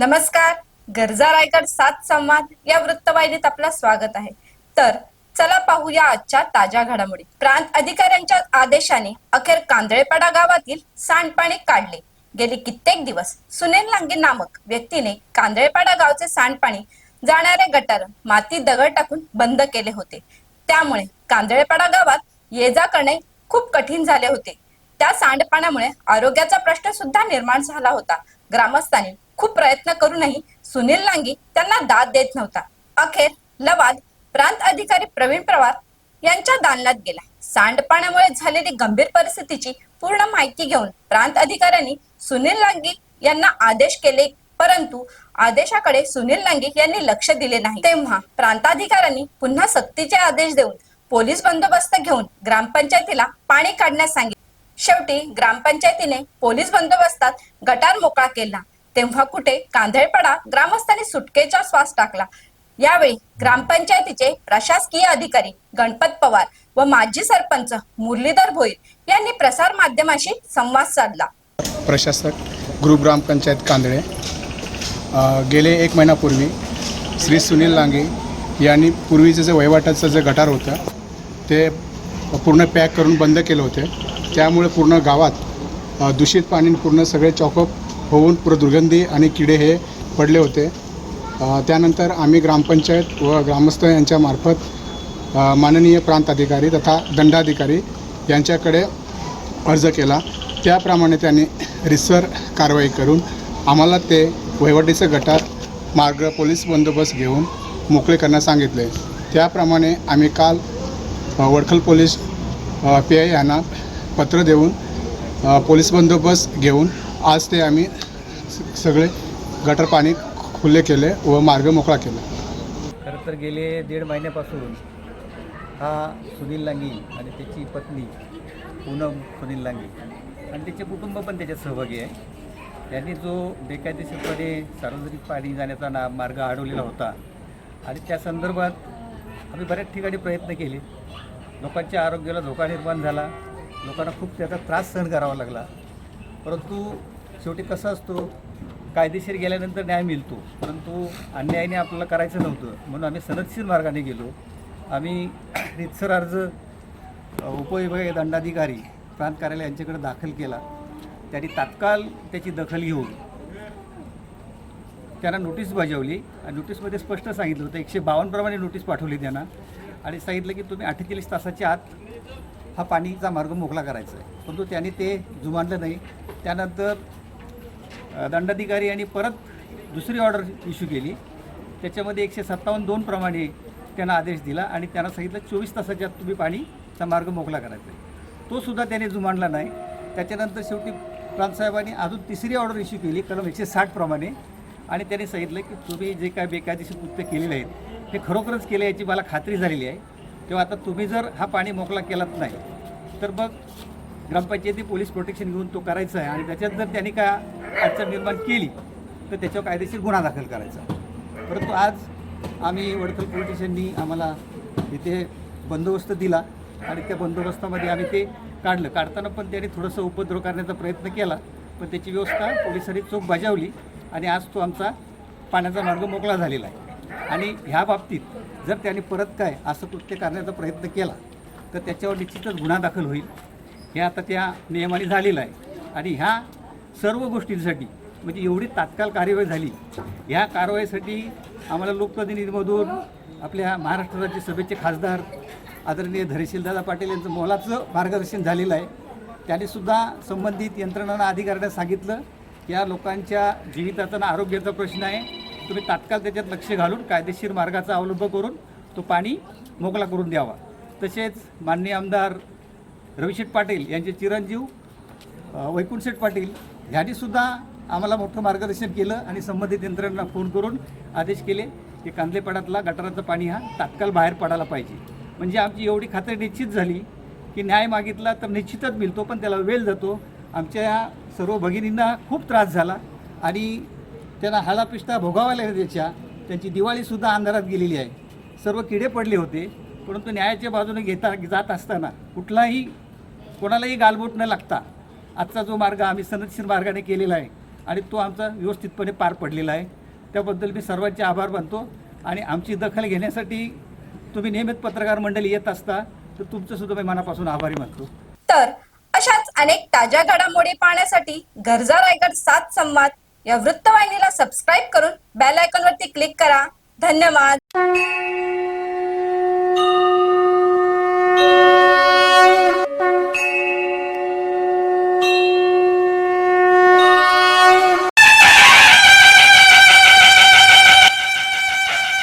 नमस्कार. गरजा रायगड सात संवाद या वृत्तवाहिनीत आपलं स्वागत आहे. तर चला पाहूया आजच्या ताज्या घडामोडी. प्रांत अधिकाऱ्यांच्या आदेशाने अखेर कांदळेपाडा गावातील सांडपाणी काढले. गेले कित्येक दिवस सुनील लांगे नामक व्यक्तीने कांदळेपाडा गावचे सांडपाणी जाणारे गटार माती दगड टाकून बंद केले होते. त्यामुळे कांदळेपाडा गावात ये जा करणे खूप कठीण झाले होते. त्या सांडपाण्यामुळे आरोग्याचा प्रश्न सुद्धा निर्माण झाला होता. ग्रामस्थांनी खूप प्रयत्न करूनही सुनील लांगी त्यांना दाद देत नव्हता. अखेर लवाद प्रांत अधिकारी प्रवीण पवार यांच्या दालनात गेला. सांडपाण्यामुळे झालेली गंभीर परिस्थितीची पूर्ण माहिती घेऊन प्रांत अधिकाऱ्यांनी सुनील लांगी यांना आदेश केले परंतु आदेशाकडे सुनील लांगी यांनी लक्ष दिले नाही. तेव्हा प्रांताधिकाऱ्यांनी पुन्हा सक्तीचे आदेश देऊन पोलीस बंदोबस्त घेऊन ग्रामपंचायतीला पाणी काढण्यास सांगितले. शेवटी ग्रामपंचायतीने पोलीस बंदोबस्तात गटार मोकळा केला. तेव्हा कुठे कांदळपडा ग्रामस्थांनी सुटकेचा श्वास टाकला. यावेळी ग्रामपंचायतीचे प्रशासकीय अधिकारी गणपत पवार व माजी सरपंच मुरलीधर भोईर यांनी प्रसार माध्यमाशी संवाद साधला. प्रशासक ग्रुप ग्रामपंचायत कांदळे गेले एक महिन्यापूर्वी श्री सुनील लांगे यांनी पूर्वीचं जे वहिवाटाचं जे गटार होतं ते पूर्ण पॅक करून बंद केलं होते. त्यामुळे पूर्ण गावात दूषित पाणी पूर्ण सगळे चॉकअप होऊन पुरं दुर्गंधी आणि किडे हे पडले होते. त्यानंतर आम्ही ग्रामपंचायत व ग्रामस्थ यांच्यामार्फत माननीय प्रांत अधिकारी तथा दंडाधिकारी यांच्याकडे अर्ज केला. त्याप्रमाणे त्यांनी रिसर कारवाई करून आम्हाला ते वहिवटीचं गटात मार्ग पोलीस बंदोबस्त घेऊन मोकळे करण्यास सांगितले. त्याप्रमाणे आम्ही काल वडखल पोलीस पी आय यांना पत्र देऊन पोलीस बंदोबस्त घेऊन आज ते आम्ही स- सगळे गटर पाणी खुले केले व मार्ग मोकळा केला. खरं तर गेले दीड महिन्यापासून हा सुनील लांगी आणि त्याची पत्नी पूनम सुनील लांगी आणि त्याचे कुटुंब पण त्याच्यात सहभागी आहे. त्यांनी जो बेकायदेशीरपणे सार्वजनिक पाणी जाण्याचा ना मार्ग अडवलेला होता आणि त्या संदर्भात आम्ही बऱ्याच ठिकाणी प्रयत्न केले. लोकांच्या आरोग्याला धोका निर्माण झाला. लोकांना खूप त्याचा त्रास सहन करावा लागला. परंतु शेवटी कसं असतो कायदेशीर गेल्यानंतर न्याय मिळतो. परंतु अन्यायाने आपल्याला करायचं नव्हतं. म्हणून आम्ही सनदशीर मार्गाने गेलो. आम्ही रितसर अर्ज उपविभागीय दंडाधिकारी प्रांत कार्यालय यांच्याकडे दाखल केला. त्यांनी तात्काळ त्याची दखल घेऊन त्यांना नोटीस बजावली. आणि नोटीसमध्ये स्पष्ट सांगितलं होतं. एकशे बावन्नप्रमाणे नोटीस पाठवली त्यांना. आणि सांगितलं की तुम्ही अठ्ठेचाळीस तासाच्या आत हा पाणीचा मार्ग मोकळा करायचा आहे. परंतु त्याने ते जुमानलं नाही. त्यानंतर दंडाधिकारी यांनी परत दुसरी ऑर्डर इश्यू केली. त्याच्यामध्ये एकशे सत्तावन्न दोन प्रमाणे त्यांना आदेश दिला आणि त्यांना सांगितलं चोवीस तासाच्या तुम्ही पाणीचा मार्ग मोकळा करायचा आहे. तोसुद्धा त्याने जुमानला नाही. त्याच्यानंतर शेवटी प्रांतसाहेबांनी अजून तिसरी ऑर्डर इश्यू केली कलम एकशे साठ प्रमाणे. आणि त्यांनी सांगितलं की तुम्ही जे काय बेकायदेशीर कृत्य केलेले आहेत हे खरोखरच केले याची मला खात्री झालेली आहे. तेव्हा आता तुम्ही जर हा पाणी मोकळा केलाच नाही तर मग ग्रामपंचायती पोलीस प्रोटेक्शन घेऊन तो करायचा आहे आणि त्याच्यात जर त्यांनी का अडचण निर्माण केली तर त्याच्यावर कायदेशीर गुन्हा दाखल करायचा. परंतु आज आम्ही वडखल पोलीस स्टेशननी आम्हाला इथे बंदोबस्त दिला आणि त्या बंदोबस्तामध्ये आम्ही ते काढलं. काढताना पण त्यांनी थोडंसं उपद्रव करण्याचा प्रयत्न केला पण त्याची व्यवस्था पोलिसांनी चोख बजावली आणि आज तो आमचा पाण्याचा मार्ग मोकळा झालेला आहे. आणि ह्या बाबतीत जर त्याने परत काय असं कृत्य करण्याचा प्रयत्न केला तर त्याच्यावर निश्चितच गुन्हा दाखल होईल. हे आता त्या नियमाने झालेलं आहे. आणि ह्या सर्व गोष्टींसाठी म्हणजे एवढी तात्काळ कार्यवाही झाली ह्या कारवाईसाठी आम्हाला लोकप्रतिनिधीमधून आपल्या महाराष्ट्र राज्य सभेचे खासदार आदरणीय धैर्यशीलदादा पाटील यांचं मोलाचं मार्गदर्शन झालेलं आहे. त्यांनीसुद्धा संबंधित यंत्रणांना अधिकाऱ्यांना सांगितलं की या लोकांच्या जीविताचा ना आरोग्याचा प्रश्न आहे. तुम्ही तात्काळ त्याच्यात लक्ष घालून कायदेशीर मार्गाचा अवलंब करून तो पाणी मोकळा करून द्यावा. तसेच माननीय आमदार रविशेठ पाटील यांचे चिरंजीव वैकुंठशेठ पाटील ह्यांनीसुद्धा आम्हाला मोठं मार्गदर्शन केलं आणि संबंधित यंत्रणांना फोन करून आदेश केले की कांदलेपाड्यातला गटाराचं पाणी हा तात्काळ बाहेर पडायला पाहिजे. म्हणजे आमची एवढी खात्री निश्चित झाली की न्याय मागितला तर निश्चितच मिळतो पण त्याला वेळ जातो. आमच्या या सर्व भगिनींना खूप त्रास झाला आणि त्यांना हालापिष्टा भोगावा त्याच्या त्यांची दिवाळीसुद्धा अंधारात गेलेली आहे. सर्व किडे पडले होते. परंतु न्यायाच्या बाजूने घेता जात असताना कुठलाही कोणालाही गालबोट न लागता आजचा जो मार्ग आम्ही सनदशीर मार्गाने केलेला आहे आणि तो आमचा व्यवस्थितपणे पार पडलेला आहे. त्याबद्दल मी सर्वांचे आभार मानतो आणि आमची दखल घेण्यासाठी तुम्ही नियमित पत्रकार मंडळी येत असता तर तुमचं सुद्धा मी मनापासून आभारी मानतो. तर अशाच अनेक ताज्या घडामोडी पाहण्यासाठी गरजा रायगड सात संवाद या वृत्तवाहिनीला सबस्क्राईब करून बेल आयकॉनवरती क्लिक करा. धन्यवाद.